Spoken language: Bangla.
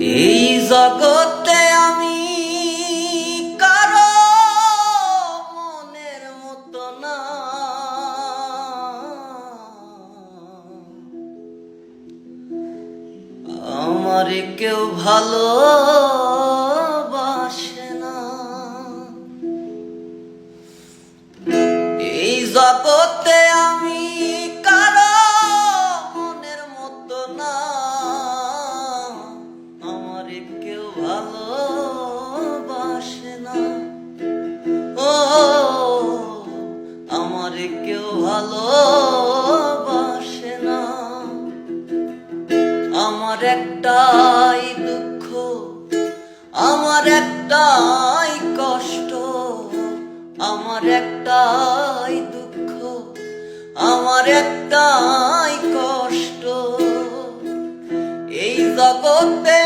এই জগতে আমি কারও মনের মতো না। আমার কেউ ভালো না। এই জগতে আমি আমার কেউ ভালো বাসে না। ও, আমার কেউ ভালো বাসে না। আমার একটাই দুঃখ, আমার একটাই কষ্ট, আমার একটাই দুঃখ, আমার একটাই কষ্ট। এই জগতে